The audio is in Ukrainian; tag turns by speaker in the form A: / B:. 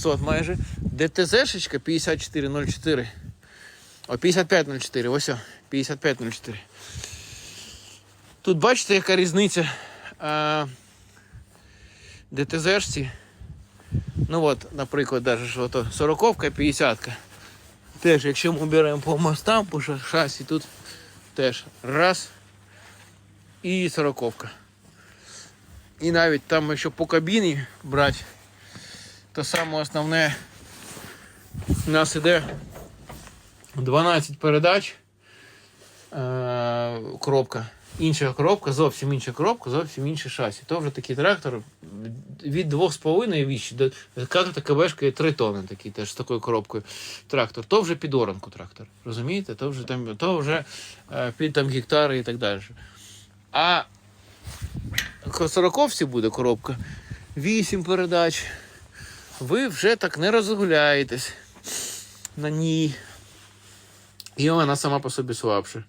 A: 600 майже. ДТЗ-шечка 5404. О, 5504, ось о, 5504. Тут бачите, яка різниця. А, ДТЗ-шці. Ну от, наприклад, ото 40-ка, 50-ка. Теж, якщо ми беремо по мостам, по шасі, тут теж раз і 40-ка. І навіть там, якщо по кабіні брати, то саме основне у нас іде 12 передач. Е, коробка. Інша коробка, зовсім інша коробка, зовсім інше шасі. То вже такий трактор від 2,5 віщі до карта КБшка 3 тони такий теж з такою коробкою трактор. То вже під оранку трактор. Розумієте? То вже там, то вже е, під там гектари і так далі. А сороковці буде коробка 8 передач. Ви вже так не розгуляєтесь на ній. І вона сама по собі слабша.